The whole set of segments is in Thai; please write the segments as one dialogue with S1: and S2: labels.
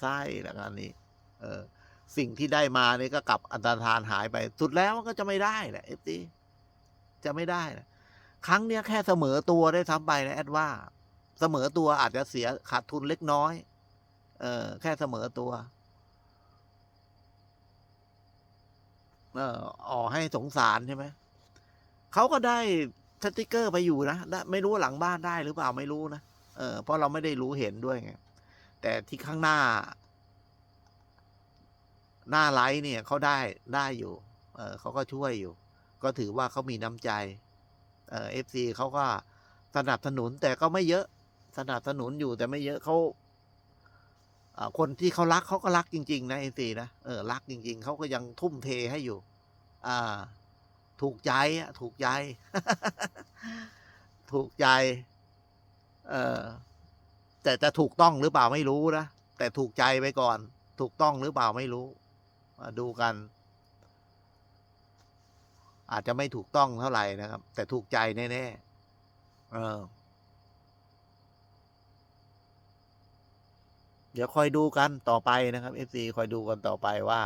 S1: ไส้แล้วกันนี้ เออ สิ่งที่ได้มานี่ก็กลับอันตรธานหายไป สุดแล้วมันก็จะไม่ได้แหละเอฟซีจะไม่ได้นะครั้งเนี้ยแค่เสมอตัวได้ซ้ำไปนะแอดว่า เสมอตัวอาจจะเสียขาดทุนเล็กน้อย เออ แค่เสมอตัว เอออ๋อให้สงสารใช่ไหมเขาก็ได้สติกเกอร์ไปอยู่นะได้ไม่รู้หลังบ้านได้หรือเปล่าไม่รู้นะเออเพราะเราไม่ได้รู้เห็นด้วยไง แต่ที่ข้างหน้า หน้าไลท์เนี่ยเขาได้ได้อยู่ เออเขาก็ช่วยอยู่ ก็ถือว่าเขามีน้ำใจ เออฟซีเขาก็สนับสนุนแต่ก็ไม่เยอะ สนับสนุนอยู่แต่ไม่เยอะเขาอ่าคนที่เขารักเขาก็รักจริง ๆ นะเอฟซีนะเออรักจริง ๆเขาก็ยังทุ่มเทให้อยู่ อ่า ถูกใจถูกใจ ถูกใจ เออ แต่จะถูกต้องหรือเปล่าไม่รู้นะ แต่ถูกใจไปก่อน ถูกต้องหรือเปล่าไม่รู้มาดูกัน อาจจะไม่ถูกต้องเท่าไหร่นะครับ แต่ถูกใจแน่ๆเออเดี๋ยวคอยดูกันต่อไปนะครับ FC คอยดูกันต่อไปว่า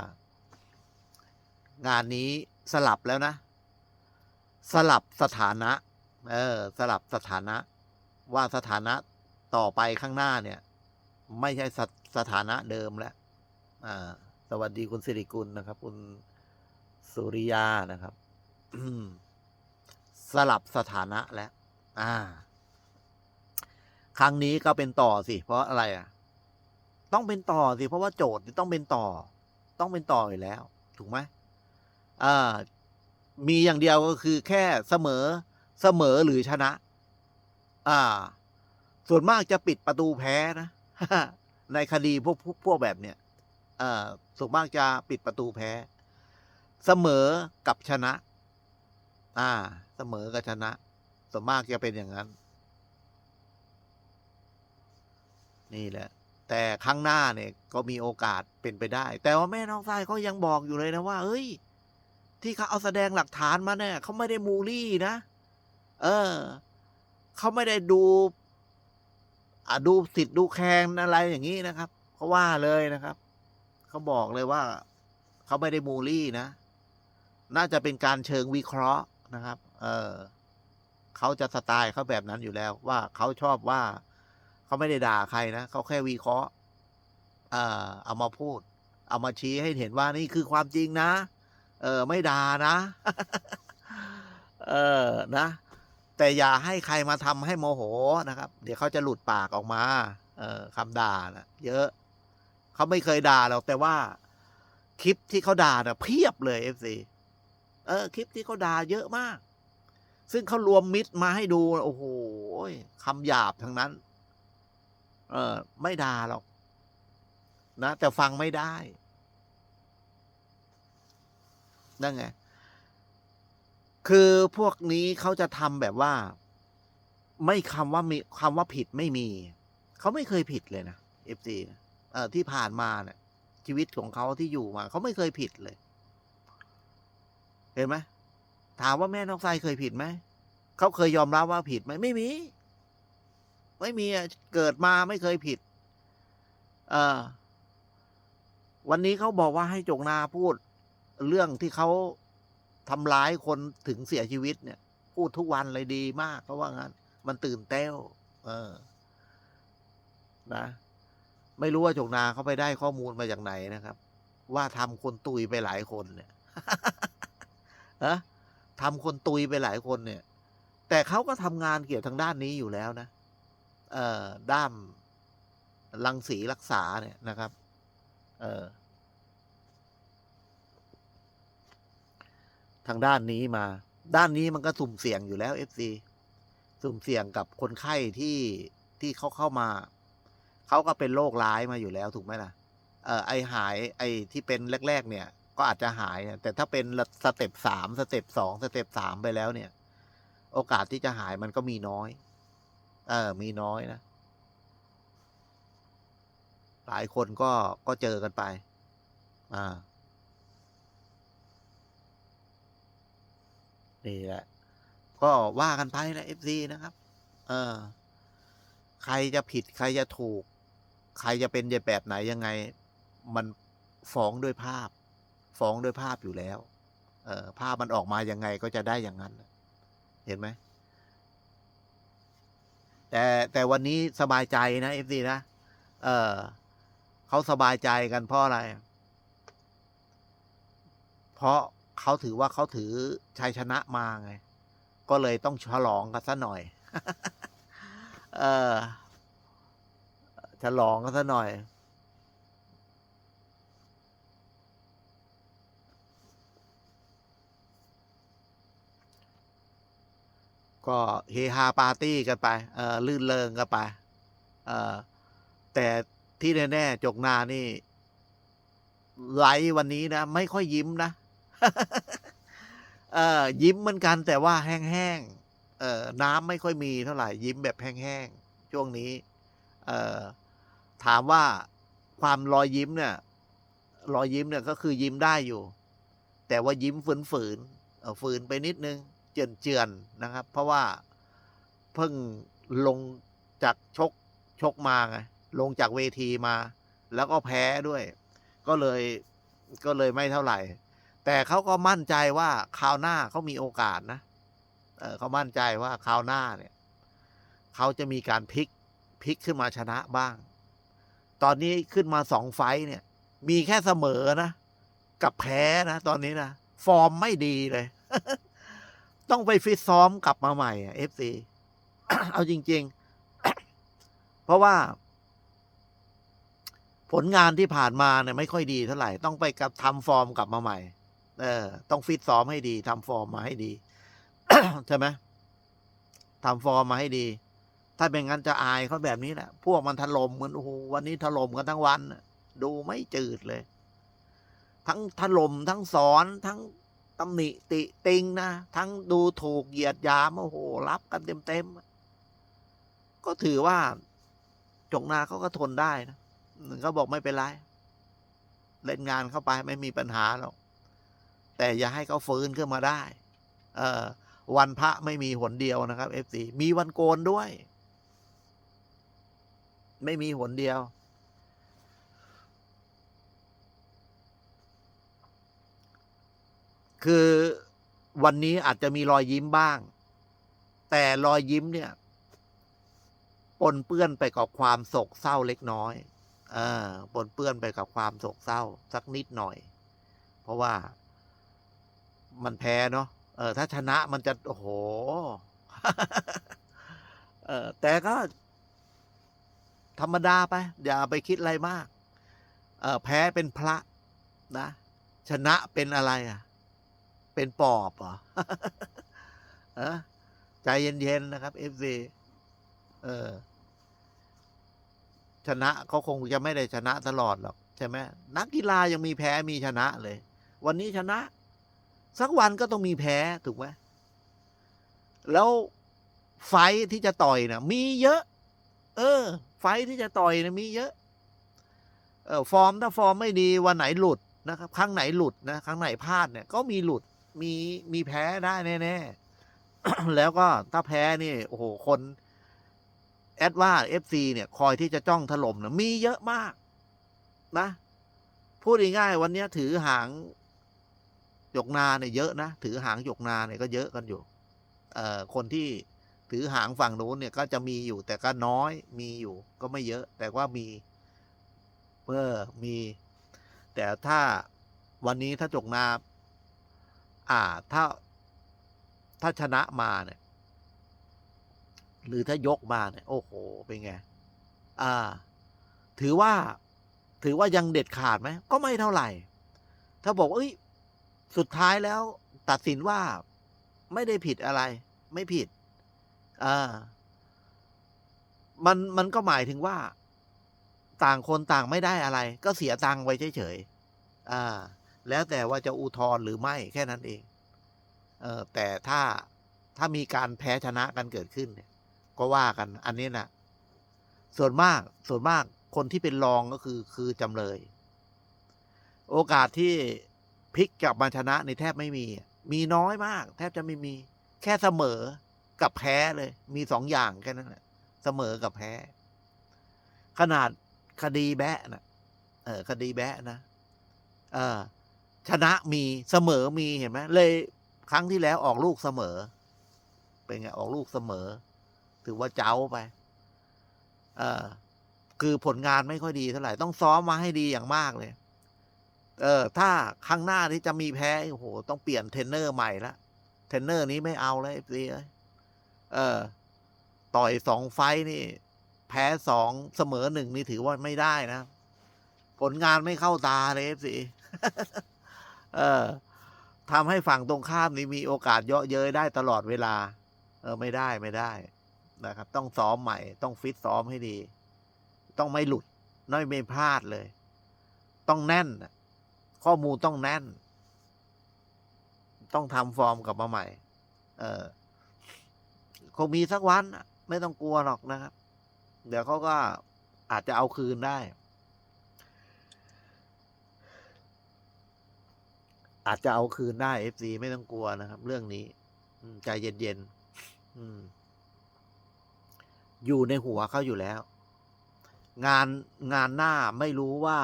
S1: งานนี้สลับแล้วนะ สลับสถานะ เออ สลับสถานะ ว่าสถานะ ต่อไปข้างหน้าเนี่ย ไม่ใช่สสถานะเดิมแล้วสวัสดีคุณสิริกุลนะครับ คุณสุริยานะครับสลับสถานะแล้วอ่า ครั้งนี้ก็เป็นต่อสิ เพราะอะไรอะ ต้องเป็นต่อสิ เพราะว่าโจทย์ต้องเป็นต่อ ต้องเป็นต่ออยู่แล้ว ถูกไหมอ่า มีอย่างเดียวก็คือแค่เสมอ เสมอหรือชนะ อ่า ส่วนมากจะปิดประตูแพ้นะในคดีพวกพวกแบบเนี้ยอ่าส่วนมากจะปิดประตูแพ้ เสมอกับชนะ อ่า เสมอกับชนะ ส่วนมากจะเป็นอย่างนั้น นี่แหละ แต่ครั้งหน้าเนี่ยก็มีโอกาสเป็นไปได้ แต่ว่าแม่น้องทรายเขายังบอกอยู่เลยนะว่าเฮ้ย ที่เขาเอาแสดงหลักฐานมาเนี่ยเขาไม่ได้มูลี่นะ เออเขาไม่ได้ดู อะดูสิทธิ์ดูแคลนอะไรอย่างนี้นะครับเขาว่าเลยนะครับเขาบอกเลยว่าเขาไม่ได้มูลี่นะ น่าจะเป็นการเชิงวิเคราะห์นะครับ เออเขาจะสไตล์เขาแบบนั้นอยู่แล้ว ว่าเขาชอบว่าเขาไม่ได้ด่าใครนะเขาแค่วิเคราะห์เออเอามาพูด เอามาชี้ให้เห็นว่านี่คือความจริงนะ เออ ไม่ด่านะ เออนะ แต่อย่าให้ใครมาทำให้โมโหนะครับ เดี๋ยวเขาจะหลุดปากออกมา เออคำด่านะเยอะ เขาไม่เคยด่าหรอกแต่ว่า คลิปที่เขาด่านะเพียบเลยเอฟซีเออ คลิปที่เขาด่าเยอะมาก ซึ่งเขารวมมิตรมาให้ดูโอ้โหคำหยาบทั้งนั้น เออ ไม่ด่าหรอก นะแต่ฟังไม่ได้นั่นไง คือพวกนี้เขาจะทำแบบว่า ไม่คำว่ามีคำว่าผิดไม่มี เขาไม่เคยผิดเลยนะเอฟซีเอ่อที่ผ่านมาเนี่ย ชีวิตของเขาที่อยู่มาเขาไม่เคยผิดเลย เห็นไหมถามว่าแม่น้องทรายเคยผิดไหมเขาเคยยอมรับว่าผิดไหมไม่มี ไม่มีอะเกิดมาไม่เคยผิด เออวันนี้เขาบอกว่าให้จงนาพูด เรื่องที่เขา ทำร้ายคนถึงเสียชีวิตเนี่ย พูดทุกวันเลยดีมากเพราะว่างั้น มันตื่นเต้วเออ นะ ไม่รู้ว่าจงนาเขาไปได้ข้อมูลมาจากไหนนะครับ ว่าทำคนตุยไปหลายคนเนี่ยฮะทำคนตุยไปหลายคนเนี่ย แต่เขาก็ทำงานเกี่ยวทางด้านนี้อยู่แล้วนะเอ่อด้ามรังสีรักษาเนี่ยนะครับ เออ ทางด้านนี้มา ด้านนี้มันก็สุ่มเสี่ยงอยู่แล้ว FC สุ่มเสี่ยงกับคนไข้ที่ที่เขาเข้ามา เขาก็เป็นโรคร้ายมาอยู่แล้วถูกไหมล่ะ เออไอหายไอที่เป็นแรก ๆ เนี่ย ก็อาจจะหายนะแต่ถ้าเป็นสเต็ปสามสเต็ปสองสเต็ปสามไปแล้วเนี่ย โอกาสที่จะหายมันก็มีน้อย เออ มีน้อยนะหลายคนก็ก็เจอกันไป อ่า นี่แหละ ก็ว่ากันไปนะเอฟซีนะครับ เออ ใครจะผิดใครจะถูก ใครจะเป็นจะแบบไหนยังไง มันฟ้องด้วยภาพ ฟ้องด้วยภาพอยู่แล้ว เออภาพมันออกมายังไงก็จะได้อย่างนั้น เห็นไหมแต่แต่วันนี้สบายใจนะเอฟซีนะ เออเขาสบายใจกันเพราะอะไร เพราะ เขาถือว่าเขาถือชัยชนะมาไง ก็เลยต้องฉลองกันซะหน่อย เออฉลองกันซะหน่อย ก็เฮฮาปาร์ตี้กันไปเออลื่นเริงกันไปเออแต่ที่แน่ ๆ จกนานี่ ไลฟ์วันนี้นะ ไม่ค่อยยิ้มนะ เออยิ้มเหมือนกันแต่ว่าแห้งๆเออน้ำไม่ค่อยมีเท่าไหร่ยิ้มแบบแห้งๆช่วงนี้ เออถามว่าความรอยยิ้มเนี่ย รอยยิ้มเนี่ยก็คือยิ้มได้อยู่ แต่ว่ายิ้มฝืนๆฝืนไปนิดนึง เจือนเจือนนะครับ เพราะว่าเพิ่งลงจากชกชกมาไงลงจากเวทีมา แล้วก็แพ้ด้วย ก็เลยก็เลยไม่เท่าไหร่ แต่เขาก็มั่นใจว่าคราวหน้าเขามีโอกาสนะเออเขามั่นใจว่าคราวหน้าเนี่ยเขาจะมีการพลิกพลิกขึ้นมาชนะบ้าง ตอนนี้ขึ้นมาสองไฟเนี่ย มีแค่เสมอนะ กับแพ้นะ ตอนนี้นะ ฟอร์มไม่ดีเลย ต้องไปฟิตซ้อมกลับมาใหม่เอฟซีเอาจริง ๆ เพราะว่า ผลงานที่ผ่านมาเนี่ยไม่ค่อยดีเท่าไหร่ ต้องไปกับทำฟอร์มกลับมาใหม่ เออต้องฟิตซ้อมให้ดีทำฟอร์มมาให้ดีใช่ไหมทำฟอร์มมาให้ดี ถ้าเป็นงั้นจะอายเขาแบบนี้แหละพวกมันถล่มเหมือนโอ้โหวันนี้ถล่มกันทั้งวันน่ะดูไม่จืดเลย ทั้งถล่มทั้งสอนทั้งตำหนิติติงนะทั้งดูถูกเหยียดยามโอ้โหรับกันเต็มๆก็ถือว่าจงนาเขาก็ทนได้นะหนึ่งเขาบอกไม่เป็นไร เล่นงานเข้าไปไม่มีปัญหาหรอก แต่อย่าให้เขาฟื้นขึ้นมาได้เออวันพระไม่มีหนเดียวนะครับเอฟซีมีวันโกนด้วย ไม่มีหนเดียว คือวันนี้อาจจะมีรอยยิ้มบ้าง แต่รอยยิ้มเนี่ยปนเปื้อนไปกับความโศกเศร้าเล็กน้อยเออปนเปื้อนไปกับความโศกเศร้าสักนิดหน่อย เพราะว่า มันแพ้เนาะเออถ้าชนะมันจะโอ้โหเออแต่ก็ ธรรมดาไป อย่าไปคิดอะไรมาก เออแพ้เป็นพระนะ ชนะเป็นอะไรอะ เป็นปอบเหรอเออใจเย็นๆนะครับเอฟซีเออ ชนะเขาคงจะไม่ได้ชนะตลอดหรอก ใช่ไหมนักกีฬายังมีแพ้มีชนะเลย วันนี้ชนะ สักวันก็ต้องมีแพ้ถูกไหมแล้วไฟที่จะต่อยนะมีเยอะ เออ ไฟที่จะต่อยนะมีเยอะเออฟอร์มถ้าฟอร์มไม่ดีวันไหนหลุดนะครับครั้งไหนหลุดนะครั้งไหนพลาดเนี่ย ก็มีหลุดมีมีแพ้ได้แน่ๆแล้วก็ถ้าแพ้นี่โอ้โหคนแอดว่าเอฟซีเนี่ยคอยที่จะจ้องถล่มนะมีเยอะมาก นะ พูดง่ายๆวันนี้ถือหาง ยกนาเนี่ยเยอะนะ ถือหางหยกนาเนี่ยก็เยอะกันอยู่ เอ่อคนที่ถือหางฝั่งนู้นเนี่ยก็จะมีอยู่แต่ก็น้อยมีอยู่ก็ไม่เยอะ แต่ว่ามีเออมี แต่ถ้าวันนี้ถ้าจกนาอ่าถ้าถ้าชนะมาเนี่ย หรือถ้ายกมาเนี่ย โอ้โห เป็นไง อ่า ถือว่า ถือว่ายังเด็ดขาดไหม ก็ไม่เท่าไหร่ ถ้าบอกเอ้ย สุดท้ายแล้วตัดสินว่าไม่ได้ผิดอะไร ไม่ผิดอ่ามันมันก็หมายถึงว่า ต่างคนต่างไม่ได้อะไร ก็เสียตังค์ไว้เฉยๆอ่า แล้วแต่ว่าจะอุทธรณ์หรือไม่แค่นั้นเอง เออแต่ถ้าถ้ามีการแพ้ชนะกันเกิดขึ้นเนี่ย ก็ว่ากัน อันนี้นะส่วนมากส่วนมากคนที่เป็นรองก็คือคือจำเลย โอกาสที่ พลิกกลับมาชนะในแทบไม่มี มีน้อยมาก แทบจะไม่มี แค่เสมอกับแพ้เลย มีสองอย่างแค่นั้นแหละเสมอกับแพ้ ขนาดคดีแบะนะเออคดีแบะนะเออชนะมีเสมอมีเห็นไหมเลยครั้งที่แล้วออกลูกเสมอ เป็นไงออกลูกเสมอ ถือว่าเจ้าไป เออคือผลงานไม่ค่อยดีเท่าไหร่ ต้องซ้อมมาให้ดีอย่างมากเลย เออถ้าครั้งหน้าที่จะมีแพ้โอ้โหต้องเปลี่ยนเทรนเนอร์ใหม่ละเทรนเนอร์นี้ไม่เอาเลยเอฟซีเออ ต่อยสองไฟนี่ แพ้สองเสมอหนึ่งนี่ถือว่าไม่ได้นะ ผลงานไม่เข้าตาเลยเอฟซีเออทำให้ฝั่งตรงข้ามนี่มีโอกาสเยอะเย้ยได้ตลอดเวลา เออไม่ได้ไม่ได้นะครับ ต้องซ้อมใหม่ ต้องฟิตซ้อมให้ดี ต้องไม่หลุดน้อยไม่พลาดเลย ต้องแน่นนะ ข้อมูลต้องแน่น ต้องทำฟอร์มกลับมาใหม่ เออคงมีสักวันนะไม่ต้องกลัวหรอกนะครับ เดี๋ยวเขาก็อาจจะเอาคืนได้ อาจจะเอาคืนได้เอฟซีไม่ต้องกลัวนะครับ เรื่องนี้ใจเย็นๆอยู่ในหัวเขาอยู่แล้ว งานงานหน้าไม่รู้ว่า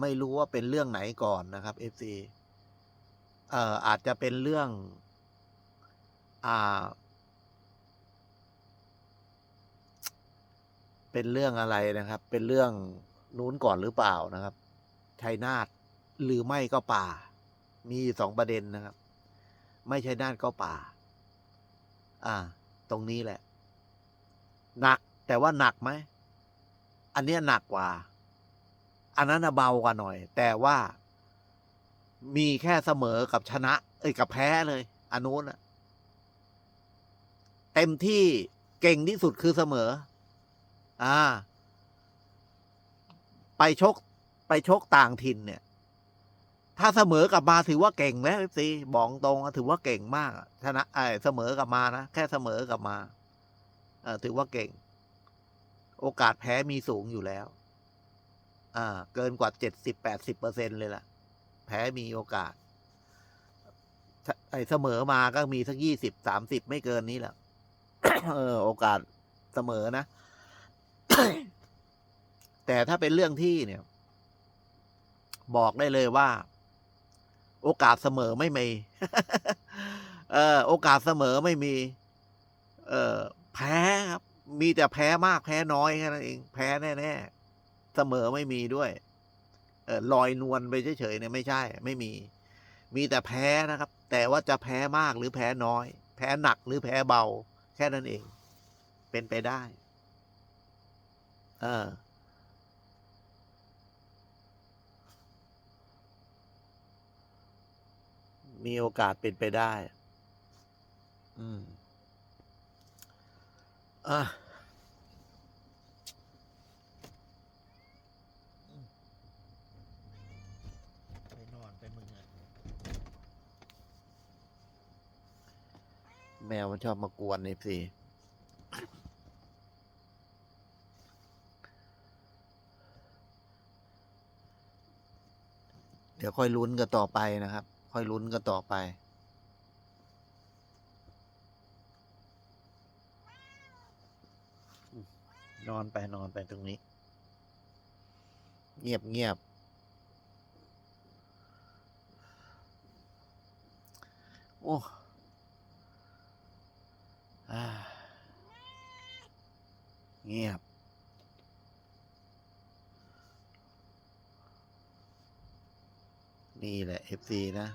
S1: ไม่รู้ว่าเป็นเรื่องไหนก่อนนะครับเอฟซีเอ่ออาจจะเป็นเรื่อง อ่า เป็นเรื่องอะไรนะครับ เป็นเรื่องนู้นก่อนหรือเปล่านะครับชัยนาทหรือไม่ก็ป่า มีสองประเด็นนะครับ ไม่ใช่นาทก็ป่า อ่า ตรงนี้แหละ หนักแต่ว่าหนักไหม อันเนี้ยหนักกว่า อันนั้นเบากว่าหน่อย แต่ว่ามีแค่เสมอกับชนะ เอ้ยกับแพ้เลยอันนู้นอะเต็มที่เก่งที่สุดคือเสมอ อ่า ไปชก ไปชกต่างถิ่นเนี่ย ถ้าเสมอกลับมาถือว่าเก่งแล้วซีบอกตรงถือว่าเก่งมากชนะไอ้เสมอกลับมานะแค่เสมอกลับมา เออถือว่าเก่ง โอกาสแพ้มีสูงอยู่แล้ว อ่า เกินกว่าเจ็ดสิบแปดสิบเปอร์เซ็นเลยล่ะ แพ้มีโอกาส ไอ้เสมอมาก็มีสักยี่สิบสามสิบไม่เกินนี้แหละเออ โอกาสเสมอนะ แต่ถ้าเป็นเรื่องที่เนี่ย บอกได้เลยว่า โอกาสเสมอไม่มี เออ โอกาสเสมอไม่มี เออแพ้ครับ มีแต่แพ้มากแพ้น้อยแค่นั้นเอง แพ้แน่ ๆ เสมอไม่มีด้วยเออลอยนวลไปเฉยๆเนี่ยไม่ใช่ ไม่มี มีแต่แพ้นะครับ แต่ว่าจะแพ้มากหรือแพ้น้อย แพ้หนักหรือแพ้เบา แค่นั้นเอง เป็นไปได้ เออมีโอกาสเป็นไปได้ อืม อะ ไปนอนไปมึงอะ แมวมันชอบมากวนนี่สิเดี๋ยวค่อยลุ้นกันต่อไปนะครับ ค่อยลุ้นกันต่อไป นอนไปนอนไปตรงนี้ เงียบเงียบโอ้ เงียบ นี่แหละ FC นะ